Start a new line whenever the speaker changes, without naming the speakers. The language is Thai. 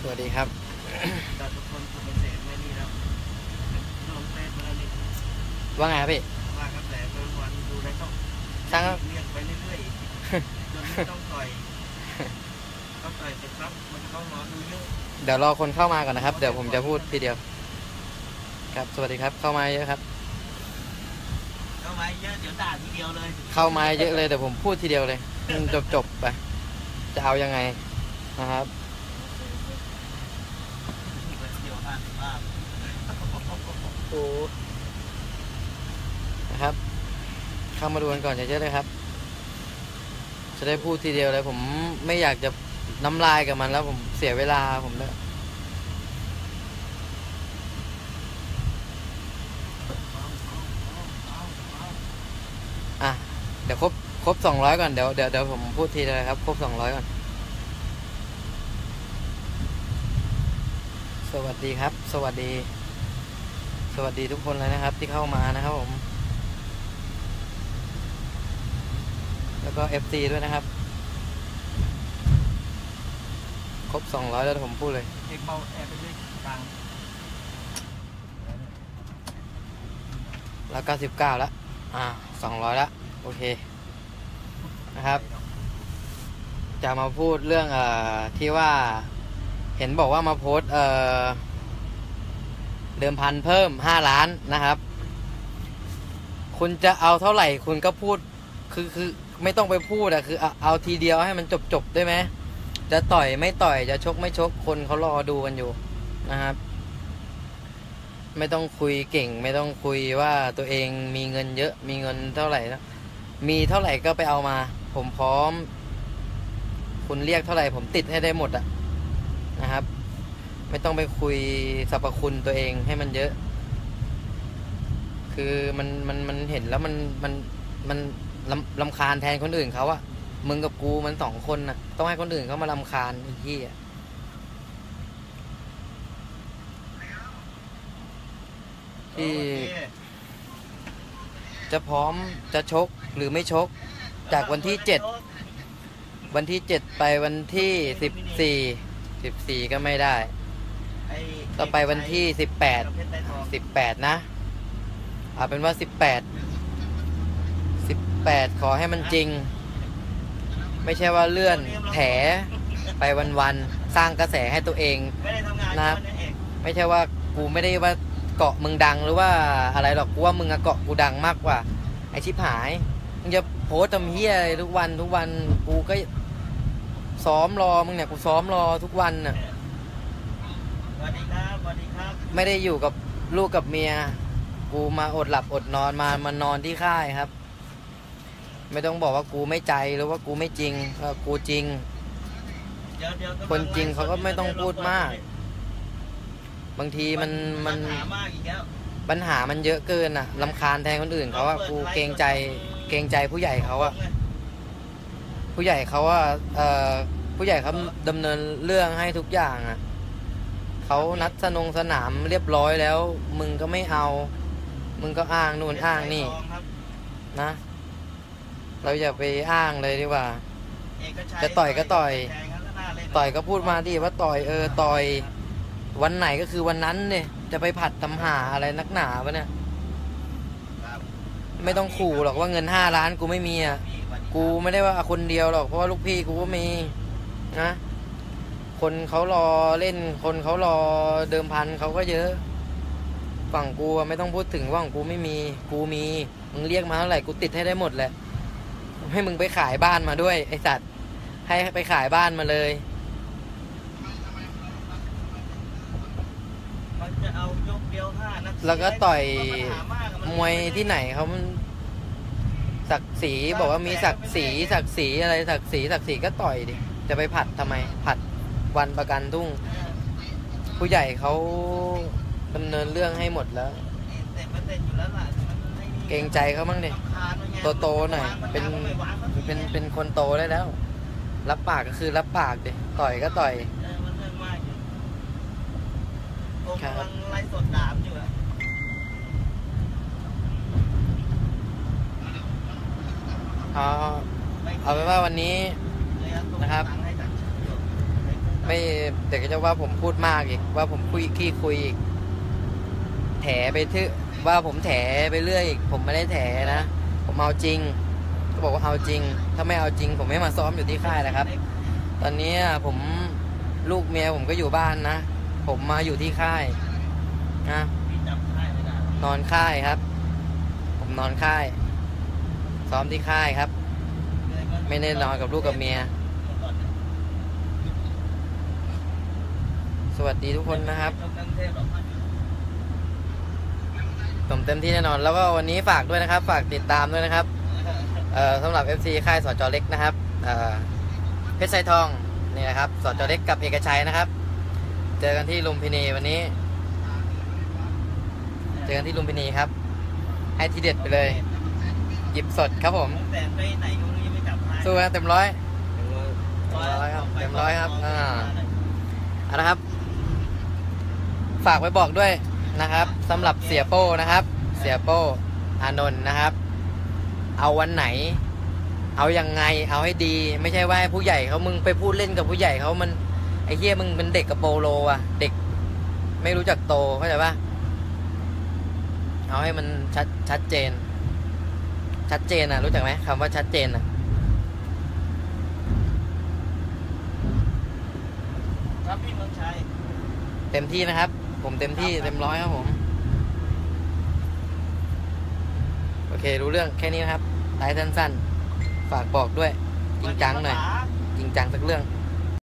สวัสดีครับ
แต่ทุกคนสุกเกษมไม่นี่แล้วลงเฟซมาแล้วนี่
ว่าไงครับพี่
ว่ากระแสเป็นวันดูได้ต้อง
ช่างครับ
เรียกไปเรื่อยๆจนไม่ต้องต่อยต้องต่อยเสร็จครับมันเข้านอนดูเยอะ
เดี๋ยวรอคนเข้ามาก่อนนะครับ เดี๋ยวผมจะพูดทีเดียว ครับสวัสดีครับเข้ามาเยอะครับ
เข้ามาเยอะเดี๋ยวด่าทีเดียวเลย
เข้ามาเยอะเลยเดี๋ยวผมพูดทีเดียวเลยจบจบๆไปจะเอายังไงนะครับ
เดี๋ยวอ่านภาพ
โอ้นะครับ เข้ามาดูกันก่อนเยอะๆเลยครับ จะได้พูดทีเดียวเลย ผมไม่อยากจะน้ำลายกับมันแล้วผมเสียเวลาผมเลยอะ เดี๋ยวครบครบสองร้อยก่อนเดี๋ยวเดี๋ยวเดี๋ยวผมพูดทีเลยครับ ครบสองร้อยก่อน สวัสดีครับ สวัสดี วัสดีทุกคนเลยนะครับที่เข้ามานะครับผม แล้วก็ FC ด้วยนะครับ ครบ 200 แล้วผมพูดเลย
เอกเบาแอบไปเรื่อยกลาง
แล้ว99แล้ว อ่า 200 แล้ว โอเค นะครับ จะมาพูดเรื่องเอ่อที่ว่า เห็นบอกว่ามาโพสต์เอ่อ เดิมพันเพิ่ม5ล้านนะครับ คุณจะเอาเท่าไหร่คุณก็พูดคือคือไม่ต้องไปพูดอะคือเอาเอาทีเดียวให้มันจบจบได้ไหมจะต่อยไม่ต่อยจะชกไม่ชกคนเขารอดูกันอยู่นะครับ ไม่ต้องคุยเก่ง ไม่ต้องคุยว่าตัวเองมีเงินเยอะมีเงินเท่าไหร่นะมีเท่าไหร่ก็ไปเอามา ผมพร้อม คุณเรียกเท่าไหร่ผมติดให้ได้หมดอะนะครับ ไม่ต้องไปคุยสรรพคุณตัวเองให้มันเยอะ คือมันมันมันเห็นแล้วมันมันมันลำลำคาญแทนคนอื่นเขาอะมึงกับกูมันสองคนน่ะต้องให้คนอื่นเขามาลำคาญไอ้ที่อะที่จะพร้อมจะชกหรือไม่ชก จากวันที่เจ็ดวันที่เจ็ดไปวันที่สิบสี่สิบสี่ก็ไม่ได้ ต่อไปวันที่สิบแปดสิบแปดนะเอาเป็นว่าสิบแปดสิบแปดขอให้มันจริง ไม่ใช่ว่าเลื่อนแถไปวันๆสร้างกระแสให้ตัวเอง
นะไม่
ใช่ว่ากูไม่ได้ว่าเกาะมึงดังหรือว่าอะไรหรอกกูว่ามึงอะเกาะกูดังมากกว่า ไอชิบหายมึงจะโพสต์ทำเฮียทุกวันทุกวันกูก็ซ้อมรอมึงเนี่ยกูซ้อมรอทุกวันน่ะ
สวัสดีครับสวัสดีครับ
ไม่ได้อยู่กับลูกกับเมีย กูมาอดหลับอดนอนมามานอนที่ค่ายครับ ไม่ต้องบอกว่ากูไม่ใจหรือว่ากูไม่จริงเออกูจริง
เดี๋ยวเดี๋ยวกำลั
คนจริงเขาก็ไม่ต้องพูดมาก บางทีมันมัน
ปัญหามากอีกแล้ว
ปัญหามันเยอะเกินอะลำคาญแทนคนอื่นเขาอะกูเกรงใจเกรงใจผู้ใหญ่เขาอะผู้ใหญ่เขาว่าเอ่อผู้ใหญ่เขาดำเนินเรื่องให้ทุกอย่างอะ เขานัดสนงสนามเรียบร้อยแล้ว มึงก็ไม่เอา มึงก็อ้างนู่นอ้างนี่
ครับ
นะ เราอย่าไปอ้างเลยดีกว่า
เอกชั
จะต่อยก็ต่อย
แทงเขาก็น่าเล่น
ต่อยก็พูดมาดิว่าต่อยเออต่อย วันไหนก็คือวันนั้นเนี่ยจะไปผัดทำหาอะไรนักหนาวะเนี่ย
ครับ
ไม่ต้องขู่หรอกว่าเงินห้าล้านกูไม่มีอะ
พี่สวัสดีครับ
กูไม่ได้ว่าคนเดียวหรอกเพราะว่าลูกพี่กูก็มีนะ คนเขารอเล่น คนเขารอเดิมพันเขาก็เยอะ ฝั่งกูอะไม่ต้องพูดถึงว่าของกูไม่มี กูมี มึงเรียกมาเท่าไหร่กูติดให้ได้หมดแหละ ให้มึงไปขายบ้านมาด้วย ไอสัตว์ ให้ไปขายบ้านมาเลย
มันจะเอายกเดียวห้านาที
แล้วก็ต่อย
ปัญหามากอะน
มวยที่ไหนเขามันศักดิ์ศรีบอกว่ามีศักดิ์ศรีศักดิ์ศรีอะไรศักดิ์ศรีศักดิ์ศรีก็ต่อยดิ จะไปผัดทำไม ผัด วันประกันทุ่ง ผู้ใหญ่เขาดำเนินเรื่องให้หมดแล้ว
เต็มมันเต็มอยู่แล้วล่ะมันไม่มี
เกรงใจเขาบ้างดิ
รำคาญมันไง
โตหน่อย เป็นเป็นเป็นคนโตได้แล้ว รับปากก็คือรับปากดิต่อยก็ต่อย
เออมันเรื่องมากอยู่ผม
ครับ
กำลังไล่สดดามอยู่อะ
เอาเอาเป็นว่าวันนี้
เลยเอาส่ง
นะครับ
ตังค์ให้
ไม่เดี๋ยวก็จะว่าผมพูดมากอีกว่าผมคุยขี้คุยอีกแถไปทึว่าผมแถไปเรื่อยอีกผมไม่ได้แถนะ ผมเอาจริง ก็บอกว่าเอาจริง ถ้าไม่เอาจริง ผมไม่มาซ้อมอยู่ที่ค่ายนะครับ ตอนนี้ผมลูกเมียผมก็อยู่บ้านนะ ผมมาอยู่ที่ค่ายนะนอนค่ายครับ ผมนอนค่าย ซ้อมที่ค่ายครับ ไม่ได้นอนกับลูกกับเมีย วัสดีทุกคนนะครับ
ชมกรุงเทพหรอก
ผมเต็มที่แน่นอน แล้วก็วันนี้ฝากด้วยนะครับ ฝากติดตามด้วยนะครับเอ่อสำหรับ FC ค่ายสจเล็กนะครับเอ่อเพชรไซทองนี่นะครับสจเล็กกับเอกชัยนะครับ เจอกันที่ลุมพินีวันนี้ เจอกันที่ลุมพินีครับ ให้ทีเด็ดไปเลย หยิบสดครับผม
ตั้งแต่ไปไหนก็ยังไม่จับให้
สู้นะเต็มร้อย
เต็มร้อย
ครับเต็มร้อยครับอ่าเอาละครับ ฝากไว้บอกด้วยนะครับสำหรับเสียโป้นะครับ เสียโป้อานนท์นะครับ เอาวันไหน เอายังไงเอาให้ดี ไม่ใช่ว่าให้ผู้ใหญ่เขามึงไปพูดเล่นกับผู้ใหญ่เขามันไอ้เหี้ยมึงเป็นเด็กกับโปโลอะ เด็ก ไม่รู้จักโตเข้าใจปะเอาให้มันชัดชัดเจน ชัดเจนอะ รู้จักไหมคำว่าชัดเจนอะ
ครับพี่เมืองชัย
เต็มที่นะครับ ผมเต็มที่เต็มร้อยครับผม โอเค รู้เรื่องแค่นี้นะครับไลฟ์สั้นๆ ฝากบอกด้วย จริงจังหน่อย จริงจังสักเรื่อง